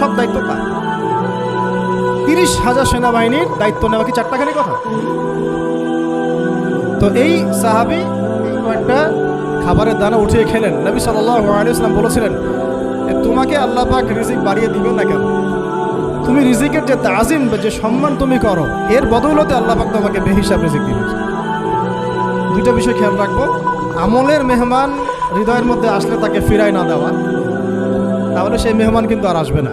সব দায়িত্ব তার তিরিশ হাজার সেনাবাহিনীর দায়িত্ব নেওয়া কি চারটাখানি কথা? তো এই সাহাবি কয়েকটা খাবারের দানা উঠিয়ে খেলেন। নবী সাল্লাম বলেছিলেন তোমাকে আল্লাহ পাক রিজিক বাড়িয়ে দিবেন না কেন? তুমি রিজিকের যে তাজিম বা যে সম্মান তুমি করো, এর বদৌলতে আল্লাহ পাক তোমাকে বেহিসাব রিজিক দিবে দুইটা বিষয় খেয়াল রাখব। আমলের মেহমান হৃদয়ের মধ্যে আসলে তাকে ফিরাই না দেওয়া। তাহলে সেই মেহমান কিন্তু আর আসবে না।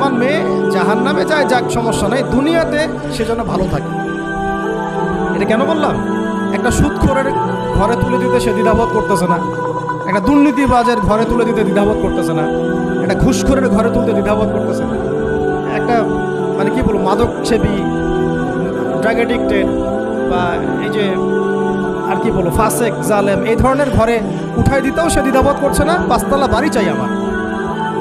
আমার মেয়ে জাহান নামে যায়, যাক, সমস্যা নাই। দুনিয়াতে সে যেন ভালো থাকে। এটা কেন বললাম? একটা সুদখোরের ঘরে তুলে দিতে সে দ্বিধাবোধ করতেছে না। একটা দুর্নীতিবাজের ঘরে তুলে দিতে দ্বিধাবোধ করতেছে না। একটা ঘুষখোরের ঘরে তুলতে দ্বিধাবোধ করতেছে না। একটা মানে কি বলব মাদক সেবী ড্রাগ এডিক্টেড বা এই যে, আর কি বলব, ফাসেক, জালেম, এই ধরনের ঘরে উঠাই দিতেও সে দ্বিধাবোধ করছে না। পাঁচতলা বাড়ি চাই আমার।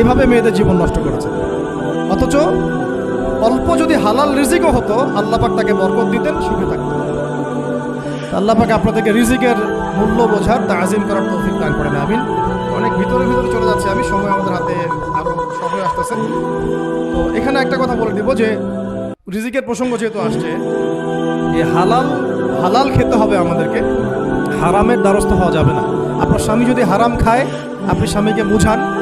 এভাবে মেয়েদের জীবন নষ্ট করেছে। অথচ অল্প যদি হালাল রিজিকও হতো, আল্লাপাক তাকে বরকত দিতেন, সুখে থাকতেন। আল্লাপাক আপনাদেরকে রিজিকের মূল্য বোঝার, তাজিম করার তৌফিক দান করেন আমিন। অনেক ভিতরে ভিতরে চলে যাচ্ছে। আমি সময় আমাদের হাতে আরও সময় আসতেছে। তো এখানে একটা কথা বলে দিব যে, রিজিকের প্রসঙ্গ যেহেতু আসছে যে হালাল হালাল খেতে হবে আমাদেরকে। হারামের দ্বারস্থ হওয়া যাবে না। আপনার স্বামী যদি হারাম খায়, আপনি স্বামীকে বুঝান।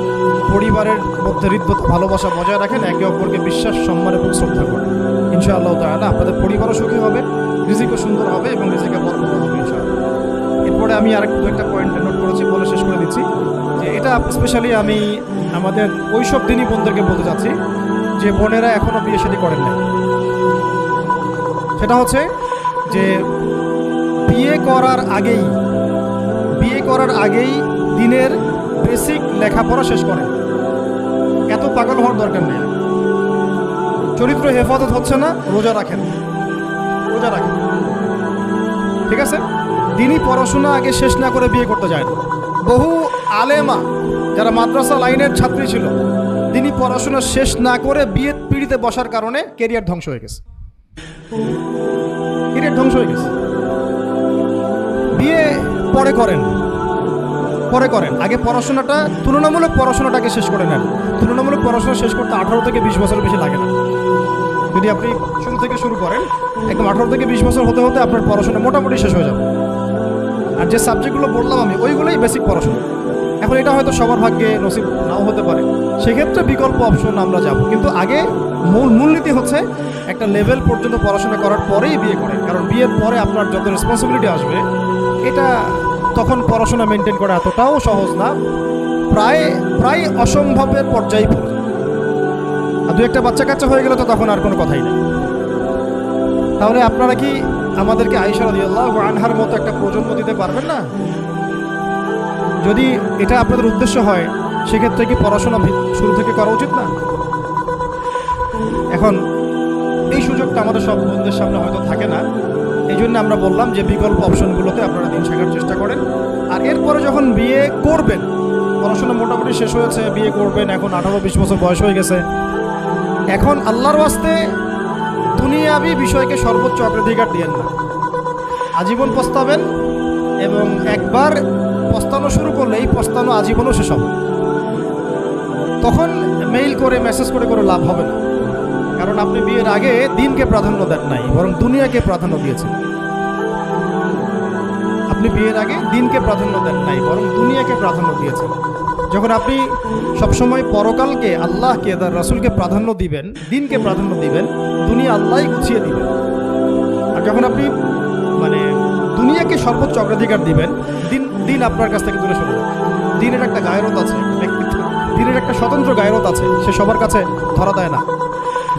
পরিবারের মধ্যে হৃদ্যত ভালোবাসা বজায় রাখেন, একে অপরকে বিশ্বাস, সম্মান এবং শ্রদ্ধা করেন। ইনশাআল্লাহ তাআলা আপনাদের পরিবারও সুখী হবে, রিজিকও সুন্দর হবে এবং রিজিকে বরকত হবে ইনশাআল্লাহ। এরপরে আমি আরেক একটা পয়েন্ট নোট করেছি, বলে শেষ করে দিচ্ছি। যে এটা স্পেশালি আমি আমাদের ওইসব দিনই বোনদেরকে বলতে চাচ্ছি, যে বোনেরা এখনও বিয়ে শাদী করেন না সেটা হচ্ছে যে বিয়ে করার আগেই, বিয়ে করার আগেই দিনের বেসিক লেখাপড়া শেষ করেন। পাগল হওয়ার দরকার নেই। চরিত্র হেফাজত হচ্ছে না, রোজা রাখেন। রোজা রাখেন। ঠিক আছে? দিনই পড়াশোনা আগে শেষ না করে বিয়ে করতে যায় বহু আলেমা যারা মাদ্রাসা লাইনের ছাত্রী ছিল তিনি পড়াশোনা শেষ না করে বিয়ে পিড়িতে বসার কারণে কেরিয়ার ধ্বংস হয়ে গেছে। কেরিয়ার ধ্বংস হয়ে গেছে। বিয়ে পরে করেন। পরে করেন। আগে পড়াশোনাটা, তুলনামূলক পড়াশোনাটাকে শেষ করে নেন। তুলনামূলক পড়াশোনা শেষ করতে আঠারো থেকে বিশ বছর বেশি লাগে না। যদি আপনি শুরু থেকে শুরু করেন, একদম আঠারো থেকে বিশ বছর হতে হতে আপনার পড়াশোনা মোটামুটি শেষ হয়ে যাবে। আর যে সাবজেক্টগুলো বললাম আমি, ওইগুলোই বেসিক পড়াশোনা। এখন এটা হয়তো সবার ভাগ্যে নসিব নাও হতে পারে। সেক্ষেত্রে বিকল্প অপশন আমরা যাব। কিন্তু আগে মূল মূলনীতি হচ্ছে, একটা লেভেল পর্যন্ত পড়াশোনা করার পরেই বিয়ে করেন। কারণ বিয়ের পরে আপনার যত রেসপন্সিবিলিটি আসবে, এটা তখন পড়াশোনা মেনটেন করা এতটাও সহজ না। প্রায় প্রায় অসম্ভবের পর্যায়ে পড়ে। আর দু একটা বাচ্চা কাচ্চা হয়ে গেলে তো তখন আর কোনো কথাই নেই। তাহলে আপনারা কি আমাদেরকে আইসা রাদিয়াল্লাহু আনহার মতো একটা প্রজন্ম দিতে পারবেন না? যদি এটা আপনাদের উদ্দেশ্য হয়, সেক্ষেত্রে কি পড়াশোনা শুরু থেকে করা উচিত না? এখন, এই সুযোগটা আমাদের সব বন্ধুদের সামনে হয়তো থাকে না। এই জন্য আমরা বললাম যে বিকল্প অপশনগুলোতে আপনারা দিন শেখার চেষ্টা করেন। আর এরপরে যখন বিয়ে করবেন, পড়াশোনা মোটামুটি শেষ হয়েছে, বিয়ে করবেন, এখন আঠারো বিশ বছর বয়স হয়ে গেছে। এখন আল্লাহর ওয়াস্তে দুনিয়াবি বিষয়কে সর্বোচ্চ অগ্রাধিকার দিয়েন না। আজীবন পস্তাবেন এবং একবার পস্তানো শুরু করলে এই পস্তানো আজীবনও শেষ হবে। তখন মেইল করে মেসেজ করে করে লাভ হবে না। কারণ আপনি বিয়ের আগে দিনকে প্রাধান্য দেন নাই, বরং দুনিয়াকে প্রাধান্য দিয়েছেন। আপনি বিয়ের আগে দিনকে প্রাধান্য দেন নাই, বরং দুনিয়াকে প্রাধান্য দিয়েছেন। যখন আপনি সবসময় পরকালকে আল্লাহকে, তার রাসূলকে প্রাধান্য দিবেন, দিনকে প্রাধান্য দিবেন, দুনিয়া আল্লাহই গুছিয়ে দিবেন। আর যখন আপনি মানে দুনিয়াকে সর্বোচ্চ অগ্রাধিকার দিবেন, দিন দিন আপনার কাছ থেকে দূরে সরে দিনের একটা গায়রত আছে, ব্যক্তিত্ব। দিনের একটা স্বতন্ত্র গায়রত আছে, সে সবার কাছে ধরা দেয় না।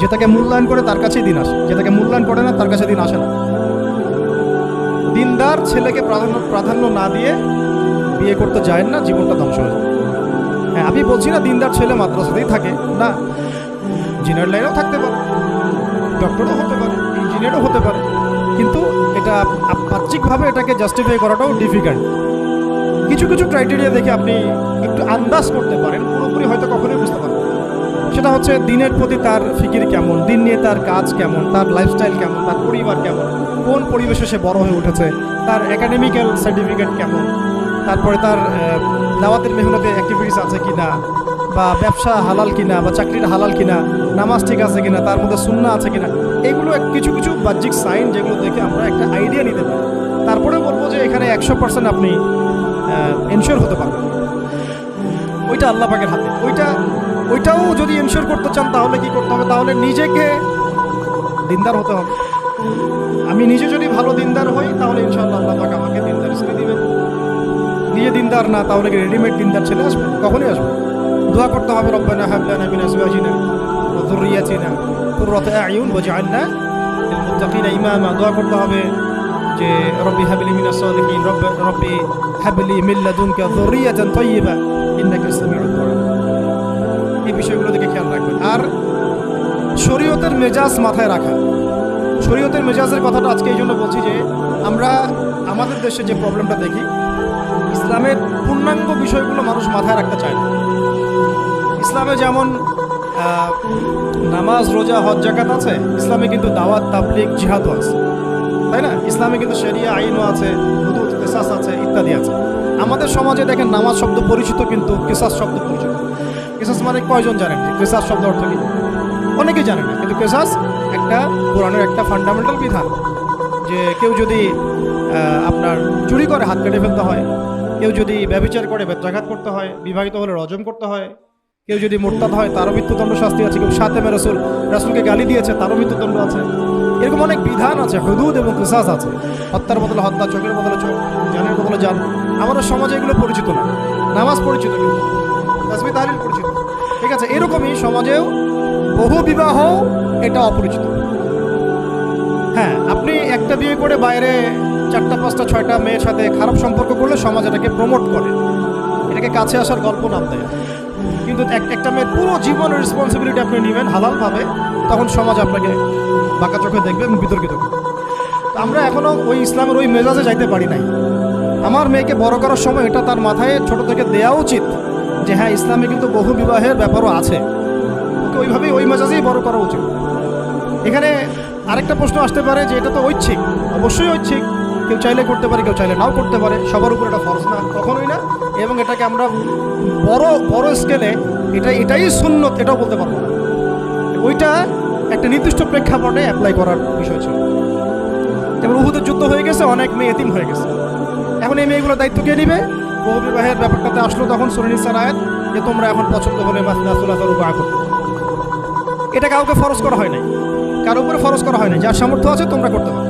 যে তাকে মূল্যায়ন করে তার কাছেই দিন আসে। যে তাকে মূল্যায়ন করে না, তার কাছে দিন আসে না। দিনদার ছেলেকে প্রাধান্য প্রাধান্য না দিয়ে বিয়ে করতে যায় না, জীবনটা ধ্বংস হয়ে হ্যাঁ আমি বলছি না দিনদার ছেলে মাদ্রাসাতেই থাকে। না ইঞ্জিনিয়ার লাইনেও থাকতে পারে ডক্টরও হতে পারে ইঞ্জিনিয়ারও হতে পারে। কিন্তু এটা বাহ্যিকভাবে এটাকে জাস্টিফাই করাটাও ডিফিকাল্ট কিছু কিছু ক্রাইটেরিয়া দেখে আপনি একটু আন্দাজ করতে পারেন, পুরোপুরি হয়তো কখনোই বুঝতে পারবেন। সেটা হচ্ছে দিনের প্রতি তার ফিকির কেমন, দিন নিয়ে তার কাজ কেমন, তার লাইফস্টাইল কেমন, তার পরিবার কেমন, কোন পরিবেশে সে বড় হয়ে উঠেছে, তার একাডেমিক্যাল সার্টিফিকেট কেমন, তারপরে তার দাওয়াতের মেহনতে অ্যাক্টিভিটিস আছে কিনা, বা ব্যবসা হালাল কিনা, বা চাকরির হালাল কিনা, নামাজ ঠিক আছে কিনা, তার মধ্যে সুন্না আছে কিনা, এগুলো এক- কিছু কিছু বাহ্যিক সাইন যেগুলো দেখে আমরা একটা আইডিয়া নিতে পারি। তারপরে বলব যে এখানে একশো পার্সেন্ট আপনি এনশিওর হতে পারবেন। ওইটা আল্লাহ পাকের হাতে, ওইটা ওইটাও যদি এনশিওর করতে চান, তাহলে কি করতে হবে? তাহলে নিজেকে দিনদার হতে হবে। আমি নিজে যদি ভালো দিনদার হই, তাহলে ইনশাআল্লাহ আল্লাহ পাক আমাকে দিনদার স্ত্রী দিবেন। নিজে দিনদার না, তাহলে কি রেডিমেড দিনদার ছেলে আসবে? কখনই আসবে দোয়া করতে হবে, রব্বানা হাবলানা মিন আজওয়াজিনা ওয়া যুররিয়াতিনা আয়ুন ওয়াজআলনা লিল মুত্তাকিনা ইমামা। দোয়া করতে হবে যে, রব্বি হাবিলি মিনাস সালিহিন রব্বি হাবিলি মিন লাদুনকা যুররিয়াতান তাইয়্যিবা ইন্নাকা সামিউদ দুআ মেজাজ মাথায় রাখা। শরীয়তের মেজাজের কথাটা আজকে এই জন্য বলছি যে, আমরা আমাদের দেশে যে প্রবলেমটা দেখি, ইসলামের পূর্ণাঙ্গ বিষয়গুলো মানুষ মাথায় রাখতে চায় না। ইসলামে যেমন নামাজ, রোজা, হজ জাকাত আছে, ইসলামে কিন্তু দাওয়াত, তাবলিগ, জিহাদও আছে। তাই না? ইসলামে কিন্তু শরিয়া, আইনও আছে, হুদুদ, কেসাস আছে, ইত্যাদি আছে। আমাদের সমাজে দেখেন, নামাজ শব্দ পরিচিত কিন্তু কেসাস শব্দ পরিচিত। কেসাস মানে কয়জন জানেন? কেসাস শব্দ অর্থ কি? অনেকেই জানে না, কিন্তু কেসাস একটা কোরআনের একটা ফান্ডামেন্টাল বিধান যে কেউ যদি আপনার চুরি করে, হাত কেটে ফেলতে হয়, কেউ যদি ব্যবচার করে বেত্রাঘাত করতে হয়, বিবাহিত হলে রজম করতে হয়, কেউ যদি মোরতাদ হয়, তারও মৃত্যুদণ্ড শাস্তি আছে, কেউ সাতেমে রসুল, রাসুলকে গালি দিয়েছে, তারও মৃত্যুদণ্ড আছে। এরকম অনেক বিধান আছে, হুদুদ এবং কিসাস আছে। হত্যার বদলে হত্যা, চোখের বদলে চোখ, জানের বদলে জান, আমাদের সমাজে এগুলো পরিচিত না। নামাজ পরিচিত কিন্তু তাসমি পরিচিত। ঠিক আছে, এরকমই সমাজেও বহু বিবাহ এটা অপরিচিত। হ্যাঁ আপনি একটা বিয়ে করে বাইরে চারটা, পাঁচটা, ছয়টা মেয়ের সাথে খারাপ সম্পর্ক করলে সমাজ এটাকে প্রমোট করে। এটাকে কাছে আসার গল্প নাম দেয়। কিন্তু এক, একটা মেয়ের পুরো জীবনের রেসপন্সিবিলিটি আপনি নেবেন হালালভাবে, তখন সমাজ আপনাকে বাঁকা চোখে দেখবে এবং বিতর্কিত করবে। আমরা এখনও ওই ইসলামের ওই মেজাজে যাইতে পারি নাই। আমার মেয়েকে বড় করার সময় এটা তার মাথায় ছোট থেকে দেওয়া উচিত যে হ্যাঁ ইসলামে কিন্তু বহু বিবাহের ব্যাপারও আছে। ওকে ওইভাবেই ওই মেজাজেই বড় করা উচিত। এখানে আরেকটা প্রশ্ন আসতে পারে যে এটা তো ঐচ্ছিক। অবশ্যই ঐচ্ছিক। কেউ চাইলে করতে পারে, কেউ চাইলে নাও করতে পারে। সবার উপর এটা ফরজ না, কখনোই না। এবং এটাকে আমরা বড় বড় স্কেলে এটা, এটাই সুন্নত এটাও বলতে পারব না। ওইটা একটা নির্দিষ্ট প্রেক্ষাপটে অ্যাপ্লাই করার বিষয় ছিল। যেমন উহুদের যুদ্ধ হয়ে গেছে, অনেক মেয়ে এতিম হয়ে গেছে। এখন এই মেয়েগুলোর দায়িত্ব কে নিবে? বহু বিবাহের ব্যাপারটাতে আসলো তখন সুরনিসার আয়াত যে তোমরা এখন পছন্দ হলে মাসনাসুলাতার উপর করতে এটা কাউকে ফরজ করা হয় নাই। কারও উপরে ফরজ করা হয় নাই। যার সামর্থ্য আছে তোমরা করতে পারো।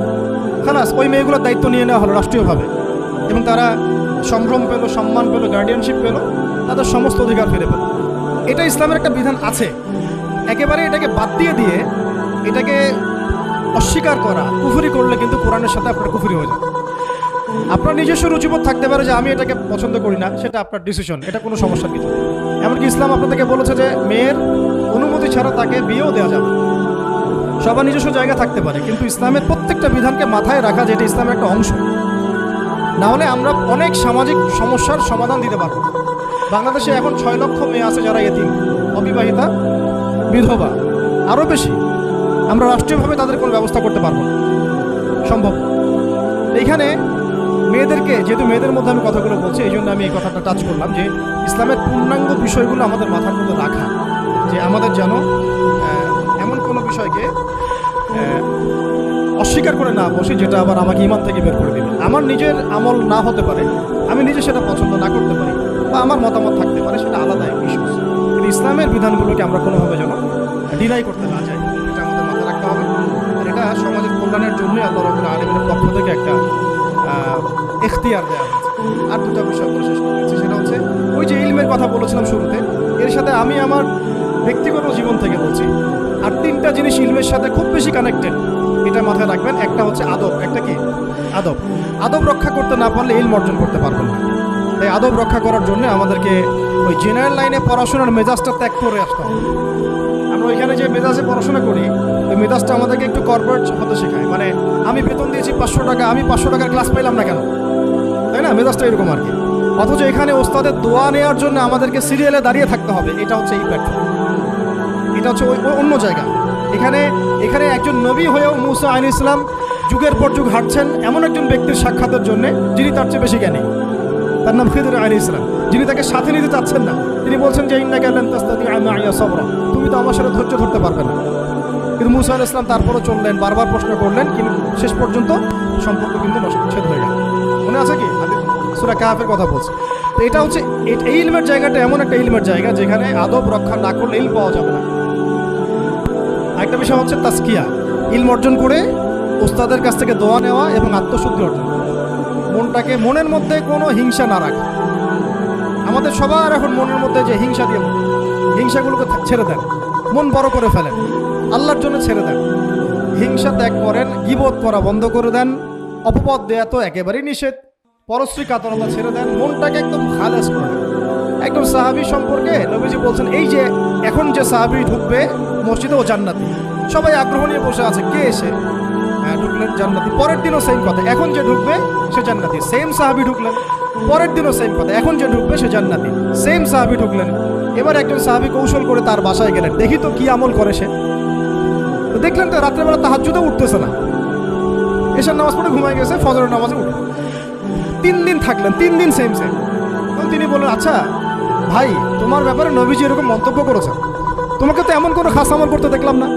খালাস, ওই মেয়েগুলোর দায়িত্ব নিয়ে নেওয়া হলো রাষ্ট্রীয়ভাবে। এবং তারা সম্ভ্রম পেল, সম্মান পেল গার্ডিয়ানশিপ পেল, তাদের সমস্ত অধিকার ফিরে পেল। এটা ইসলামের একটা বিধান আছে। একেবারে এটাকে বাদ দিয়ে দিয়ে এটাকে অস্বীকার করা, কুফুরি করলে কিন্তু কোরআনের সাথে আপনার কুফুরি হয়ে যাবে। আপনার নিজস্ব রুচিবোধ থাকতে পারে যে আমি এটাকে পছন্দ করি না, সেটা আপনার ডিসিশন এটা কোনো সমস্যার কিছু এমনকি ইসলাম আপনাদেরকে বলেছে যে, মেয়ের ছাড়া তাকে বিয়েও দেওয়া যাবে সবার নিজস্ব জায়গা থাকতে পারে, কিন্তু ইসলামের প্রত্যেকটা বিধানকে মাথায় রাখা যেটা ইসলামের একটা অংশ। না হলে আমরা অনেক সামাজিক সমস্যার সমাধান দিতে পারব। বাংলাদেশে এখন ছয় লক্ষ মেয়ে আছে যারা এতিম, অবিবাহিতা, বিধবা, আরও বেশি। আমরা রাষ্ট্রীয়ভাবে তাদের কোনো ব্যবস্থা করতে পারব সম্ভব। এইখানে মেয়েদেরকে, যেহেতু মেয়েদের মধ্যে আমি কথাগুলো বলছি, এই জন্য আমি এই কথাটা টাচ করলাম যে, ইসলামের পূর্ণাঙ্গ বিষয়গুলো আমাদের মাথার মধ্যে রাখা। যে আমাদের যেন এমন কোনো বিষয়কে অস্বীকার করে না বসে যেটা আবার আমাকে ইমান থেকে বের করে দেবে। আমার নিজের আমল না হতে পারে, আমি নিজে সেটা পছন্দ না করতে পারি বা আমার মতামত থাকতে পারে, সেটা আলাদা এক বিষয়। কিন্তু ইসলামের বিধানগুলোকে আমরা কোনোভাবে যেন ডিনাই করতে না যাই, এটা আমাদের মাথায় রাখতে হবে। আর এটা সমাজের কল্যাণের জন্য আল্লাহ রবুল আলমের পক্ষ থেকে একটা এখতিয়ার দেওয়া হয়েছে। আর দুটা বিষয় বলে শেষ করে দিচ্ছি, সেটা হচ্ছে, ওই যে ইলমের কথা বলেছিলাম শুরুতে, এর সাথে আমি আমার ব্যক্তিগত জীবন থেকে বলছি। আর তিনটা জিনিস ইলমের সাথে খুব বেশি কানেক্টেড এটা মাথায় রাখবেন, একটা হচ্ছে আদব, একটা কি? আদব। আদব রক্ষা করতে না পারলে ইলম অর্জন করতে পারবেন না। তাই আদব রক্ষা করার জন্য আমাদেরকে ওই জেনারেল লাইনে পড়াশোনার মেজাজটা ত্যাগ করে আসতে হবে। আমরা ওইখানে যে মেজাজে পড়াশোনা করি, ওই মেজাজটা আমাদেরকে একটু কর্পোরেট হতে শেখায়। মানে আমি বেতন দিয়েছি পাঁচশো টাকা, আমি পাঁচশো টাকার ক্লাস পাইলাম না কেন? তাই না? মেজাজটা এরকম আর কি। অথচ এখানে ওস্তাদের দোয়া নেওয়ার জন্য আমাদেরকে সিরিয়ালে দাঁড়িয়ে থাকতে হবে। এটা হচ্ছে এই প্ল্যাটফর্ম এটা হচ্ছে ওই অন্য জায়গা। এখানে এখানে একজন নবী হয়েও মুসা আইন ইসলাম যুগের পর যুগ হাঁটছেন এমন একজন ব্যক্তির সাক্ষাতের জন্য যিনি তার চেয়ে বেশি জ্ঞানী। তার নাম খিদর আলী ইসলাম যিনি তাকে সাথে নিতে চাচ্ছেন না। তিনি বলছেন যে ইন্না গেলেন তাস্তাদি আইয়া সবরা। তুমি তো আমার সাথে ধৈর্য ধরতে পারবে না। কিন্তু মুসা আল ইসলাম তারপরও চললেন, বারবার প্রশ্ন করলেন, কিন্তু শেষ পর্যন্ত সম্পর্ক কিন্তু নষ্ট হয়ে গেল। মনে আছে কি? সুরা কাহাফের কথা বলছে। তো এটা হচ্ছে এই ইলমের জায়গাটা এমন একটা ইলমের জায়গা যেখানে আদব রক্ষা না করলে ইল পাওয়া যাবে না। আরেকটা বিষয় হচ্ছে তাস্কিয়া ইলম অর্জন করে ওস্তাদের কাছ থেকে দোয়া নেওয়া এবং আত্মশুদ্ধি অর্জন। মনটাকে মনের মধ্যে কোনো হিংসা না রাখা। আমাদের সবার এখন মনের মধ্যে যে হিংসা দিয়ে হিংসাগুলোকে ছেড়ে দেন, মন বড় করে ফেলেন, আল্লাহর জন্য ছেড়ে দেন। হিংসা ত্যাগ করেন গিবোধ করা বন্ধ করে দেন, অপবাদ দেয়া তো একেবারেই নিষেধ, পরশ্রী কাতরতা ছেড়ে দেন, মনটাকে একদম খালেস করে। একদম সাহাবি সম্পর্কে নবীজি বলছেন, এই যে এখন যে সাহাবি ঢুকবে মসজিদে ও জান্নাতি। সবাই আগ্রহ নিয়ে বসে আছে, কে এসে হ্যাঁ ঢুকলেন জান্নাতি। পরের দিনও সেম কথা, এখন যে ঢুকবে সে জান্নাতি। সেম সাহাবি ঢুকলেন, পরের দিনও সেম কথা, এখন যে ঢুকবে সে জান্নাতি। সেম সাহাবি ঢুকলেন। এবার একজন সাহাবি কৌশল করে তার বাসায় গেলেন, দেখি তো কি আমল করে সে। তো দেখলেন তো রাত্রেবেলা তাহাজ্জুদে উঠতেছে না। এসব নামাজ পড়ে ঘুমায় গেছে, ফজরের নামাজে উঠে। তিন দিন থাকলেন, তিন দিন সেম সেম তখন তিনি বললেন আচ্ছা ভাই, তোমার ব্যাপারে নবীজি এরকম মন্তব্য করেছেন। তোমাকে তো এমন কোনো খাস আমল করতে দেখলাম না।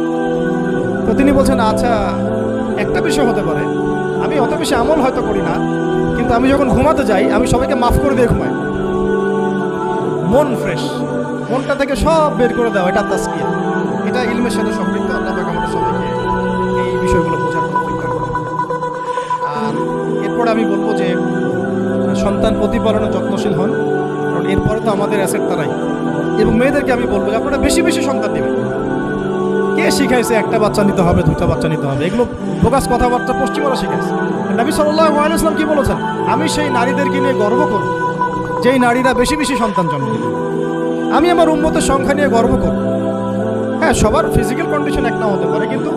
তো তিনি বলছেন আচ্ছা একটা বিষয় হতে পারে। আমি অত বেশি আমল হয়তো করি না, কিন্তু আমি যখন ঘুমাতে যাই, আমি সবাইকে মাফ করে দিয়ে ঘুমাই। মন ফ্রেশ মনটা থেকে সব বের করে দেওয়া এটা তাস্কিয়া এটা ইলমের সাথে সম্পৃক্ত, আল্লাহ পাক আমাদের সবাইকে এই বিষয়গুলো বোঝার। আর এরপর আমি বলব যে, সন্তান প্রতিপালনে যত্নশীল হন। এরপরে তো আমাদের অ্যাসেট তারাই এবং মেয়েদেরকে আমি বলব, আপনারা বেশি বেশি সন্তান দেবেন। কে শিখাইছে একটা বাচ্চা নিতে হবে দুটা বাচ্চা নিতে হবে? এগুলো প্রকাশ কথাবার্তা পশ্চিমরা শিখাইছে। নবী সাল্লাহ আলাইসলাম কি বলেছেন? আমি সেই নারীদেরকে নিয়ে গর্ব করব, যেই নারীরা বেশি বেশি সন্তান জন্ম দেবে আমি আমার উন্মতের সংখ্যা নিয়ে গর্ব করব। হ্যাঁ সবার ফিজিক্যাল কন্ডিশন একটা হতে পারে, কিন্তু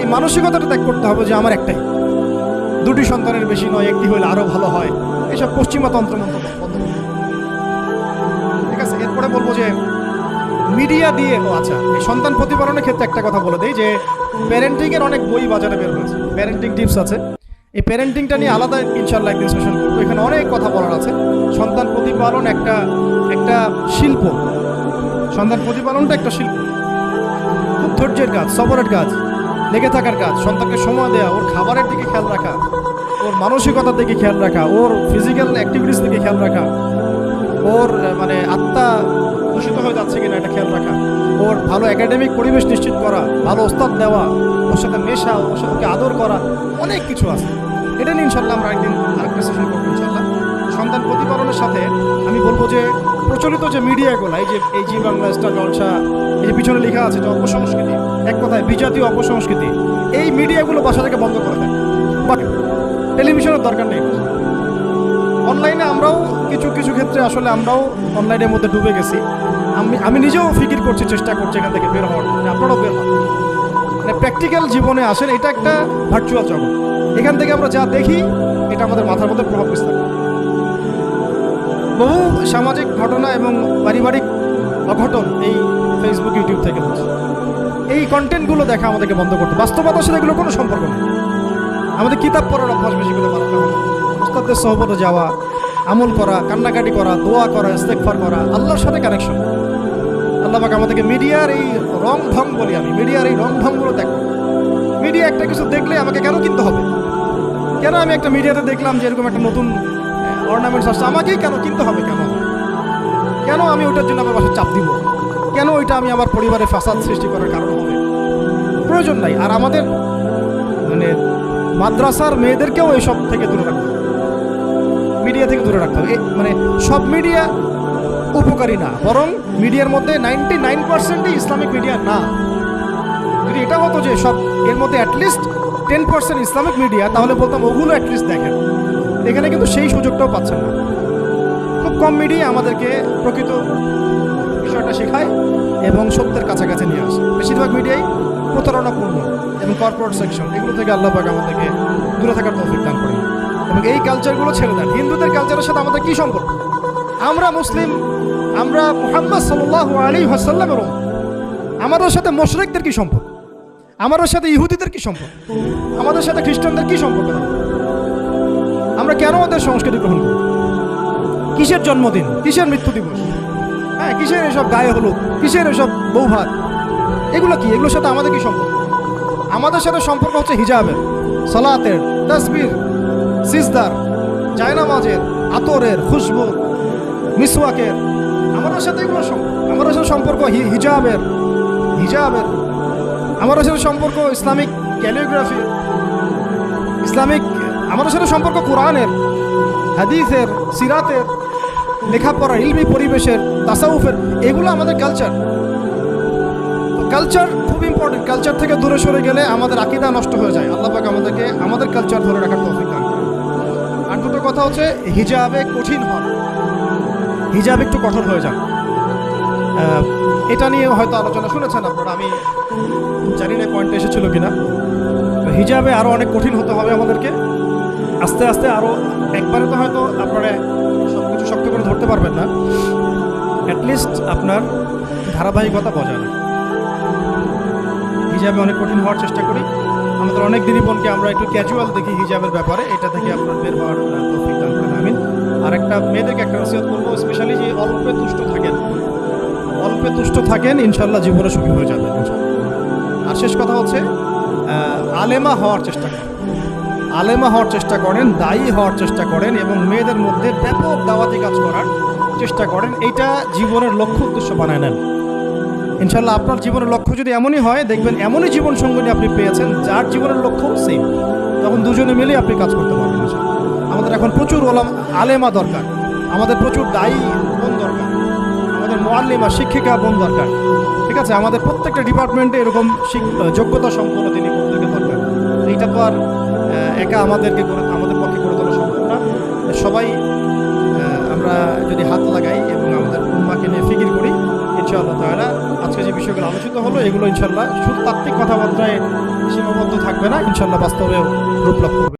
এই মানসিকতাটা ত্যাগ করতে হবে যে আমার একটাই। দুটি সন্তানের বেশি নয়, একটি হলে আরও ভালো হয়। এসব পশ্চিমা তন্ত্রমন্ত্র। বলব যে মিডিয়া দিয়ে, ও আচ্ছা এই সন্তান প্রতিপালনের ক্ষেত্রে একটা কথা বলে দেই যে প্যারেন্টিং এর অনেক বই বাজারে বের হয়েছে প্যারেন্টিং টিপস আছে। এই প্যারেন্টিংটা নিয়ে আলাদা ইনশাল্লাহ একদিন সেশন করব। এখানে অনেক কথা বলার আছে। সন্তান প্রতিপালন একটা একটা শিল্প। সন্তান প্রতিপালনটা একটা শিল্প। খুব ধৈর্যের কাজ, সবরের কাজ, লেগে থাকার কাজ, সন্তানকে সময় দেওয়া ওর খাবারের দিকে খেয়াল রাখা, ওর মানসিকতার দিকে খেয়াল রাখা, ওর ফিজিক্যাল অ্যাক্টিভিটিস দিকে খেয়াল রাখা। ওর মানে আত্মা দূষিত হয়ে যাচ্ছে কিনা এটা খেয়াল রাখা। ওর ভালো একাডেমিক পরিবেশ নিশ্চিত করা, ভালো ওস্তাদ দেওয়া ওর সাথে মেশা, ওর সাথে আদর করা, অনেক কিছু আছে। এটা নিয়ে ইনশাল্লাহ আমরা একদিন আরেকটা সেশন করব ইনশাল্লাহ। সন্তান প্রতিপালনের সাথে আমি বলব যে, প্রচলিত যে মিডিয়াগুলো, এই যে এই জি বাংলা স্টার জলসা এই যে পিছনে লেখা আছে যে অপসংস্কৃতি, এক কথায় বিজাতীয় অপসংস্কৃতি, এই মিডিয়াগুলো বাসা থেকে বন্ধ করে দেয়। বাট টেলিভিশনের দরকার নেই। অনলাইনে আমরাও কিছু কিছু ক্ষেত্রে আসলে আমরাও অনলাইনের মধ্যে ডুবে গেছি। আমি আমি নিজেও ফিকির করছি, চেষ্টা করছি এখান থেকে বের হওয়ার। জন্য। আপনারাও বের হন। মানে প্র্যাকটিক্যাল জীবনে আসেন এটা একটা ভার্চুয়াল জগৎ। এখান থেকে আমরা যা দেখি, এটা আমাদের মাথার মধ্যে প্রভাব বিস্তার। বহু সামাজিক ঘটনা এবং পারিবারিক অঘটন এই ফেসবুক ইউটিউব থেকে হচ্ছে। এই কন্টেন্টগুলো দেখা আমাদেরকে বন্ধ করতে। বাস্তবতার সাথে এগুলো কোনো সম্পর্ক নেই। আমাদের কিতাব পড়ার অভ্যাস বেশি করে বাড়াতে হবে। ওস্তাদদের সহবতে যাওয়া, আমল করা, কান্নাকাটি করা, দোয়া করা ইস্তেকফার করা, আল্লাহর সাথে কানেকশন আল্লাহ পাক আমাদেরকে মিডিয়ার এই রং ঢং বলি আমি, মিডিয়ার এই রং ঢংগুলো দেখো। মিডিয়া একটা কিছু দেখলে আমাকে কেন কিনতে হবে? কেন আমি একটা মিডিয়াতে দেখলাম যে এরকম একটা নতুন অর্নামেন্টস আসছে, আমাকেই কেন কিনতে হবে কেন? কেন আমি ওটার জন্য আমার বাসায় চাপ দিব? কেন ওইটা আমি আমার পরিবারে ফাসাদ সৃষ্টি করার কারণ হবে? প্রয়োজন নাই। আর আমাদের মানে মাদ্রাসার মেয়েদেরকেও এইসব থেকে দূরে রাখতে মিডিয়া থেকে দূরে রাখতে হবে। মানে সব মিডিয়া উপকারী না, বরং মিডিয়ার মধ্যে নাইনটি নাইন পার্সেন্টই ইসলামিক মিডিয়া না। যদি এটা হতো যে সব, এর মধ্যে at least ten percent Islamic media তাহলে বলতাম ওগুলো অ্যাটলিস্ট দেখেন। এখানে কিন্তু সেই সুযোগটাও পাচ্ছেন না। খুব কম মিডিয়া আমাদেরকে প্রকৃত বিষয়টা শেখায় এবং সত্যের কাছাকাছি নিয়ে আসে। বেশিরভাগ মিডিয়াই প্রতারণাপূর্ণ এবং কর্পোরেট সেকশন এগুলো থেকে আল্লাহ পাক আমাদেরকে দূরে থাকার তৌফিক দান করেন। এবং এই কালচারগুলো ছেড়ে দেন। হিন্দুদের কালচারের সাথে আমাদের কি সম্পর্ক? আমরা মুসলিম, আমরা মুহাম্মদ সাল্লাহ আলী হাসাল্লামের আমাদের সাথে মোশরেকদের কি সম্পর্ক? আমাদের সাথে ইহুদিদের কি সম্পর্ক? আমাদের সাথে খ্রিস্টানদের কি সম্পর্ক? আমরা কেন ওদের সংস্কৃতি গ্রহণ করি? কিসের জন্মদিন? কিসের মৃত্যু দিবস? হ্যাঁ কিসের এসব গায়ে হলুদ? কিসের এসব বৌভাত? এগুলো কি? এগুলোর সাথে আমাদের কি সম্পর্ক? আমাদের সাথে সম্পর্ক হচ্ছে হিজাবের, সালাতের, তসবির সিজদার, জায়নামাজের, আতরের খুশবু মিসওয়াকের আমাদের সাথে এগুলো আমাদের সাথে সম্পর্ক হিজাবের হিজাবের আমাদের সাথে সম্পর্ক ইসলামিক ক্যালিওগ্রাফি ইসলামিক আমাদের সাথে সম্পর্ক কোরআনের, হাদিসের, সিরাতের, লেখাপড়া, ইলমি পরিবেশের, তাসাউফের, এগুলো আমাদের কালচার কালচার খুব ইম্পর্টেন্ট কালচার থেকে দূরে সরে গেলে আমাদের আকিদা নষ্ট হয়ে যায়। আল্লাহ পাক আমাদেরকে, আমাদের কালচার ধরে রাখার তৌফিক কথা হচ্ছে, হিজাবে কঠিন হন হিজাব একটু কঠোর হয়ে যান এটা নিয়ে হয়তো আলোচনা শুনেছেন আপনারা, আমি জানি না পয়েন্টে এসেছিল কিনা। হিজাবে আরও অনেক কঠিন হতে হবে আমাদেরকে। আস্তে আস্তে আরও একবারে তো হয়তো আপনারা সব কিছু শক্ত করে ধরতে পারবেন না। অ্যাটলিস্ট আপনার ধারাবাহিকতা বজায় হিজাবে অনেক কঠিন হওয়ার চেষ্টা করি। আমাদের অনেক দিনই বোনকে আমরা একটু ক্যাজুয়াল দেখি হিজাবের ব্যাপারে, এটা থেকে আপনার বের হওয়ার তৌফিক দান আমিন। আর একটা মেয়েদেরকে একটা নসিহত করব স্পেশালি যে অল্পে তুষ্ট থাকেন। অল্পে তুষ্ট থাকেন ইনশাল্লাহ জীবনে সুখী হয়ে যাবেন আর শেষ কথা হচ্ছে আলেমা হওয়ার চেষ্টা করেন। আলেমা হওয়ার চেষ্টা করেন, দায়ী হওয়ার চেষ্টা করেন এবং মেয়েদের মধ্যে ব্যাপক দাওয়াতি কাজ করার চেষ্টা করেন। এইটা জীবনের লক্ষ্য উদ্দেশ্য বানায় নেন। ইনশাল্লাহ আপনার জীবনের লক্ষ্য যদি এমনই হয়, দেখবেন এমনই জীবন সঙ্গী আপনি পেয়েছেন, যার জীবনের লক্ষ্য সেম তখন দুজনে মিলে আপনি কাজ করতে পারবেন আমাদের এখন প্রচুর ওলাম, আলেমা দরকার। আমাদের প্রচুর দায়ী বোন দরকার। আমাদের মোয়াল্লিমা, শিক্ষিকা বোন দরকার। ঠিক আছে? আমাদের প্রত্যেকটা ডিপার্টমেন্টে এরকম যোগ্যতা সম্পন্ন তিনি বোনদেরকে দরকার, এইটা তো আর একা আমাদেরকে করে আমাদের পক্ষে করে তোলা সম্ভব না। সবাই আমরা যদি হাত লাগাই এবং আমাদের উম্মাকে নিয়ে ফিকির করি, ইনশাআল্লাহ আজকে যে বিষয়গুলো আলোচিত হলো, এগুলো ইনশাল্লাহ শুধু তাত্ত্বিক কথাবার্তায় সীমাবদ্ধ থাকবে না। ইনশাল্লাহ বাস্তবে রূপ লাভ করবে।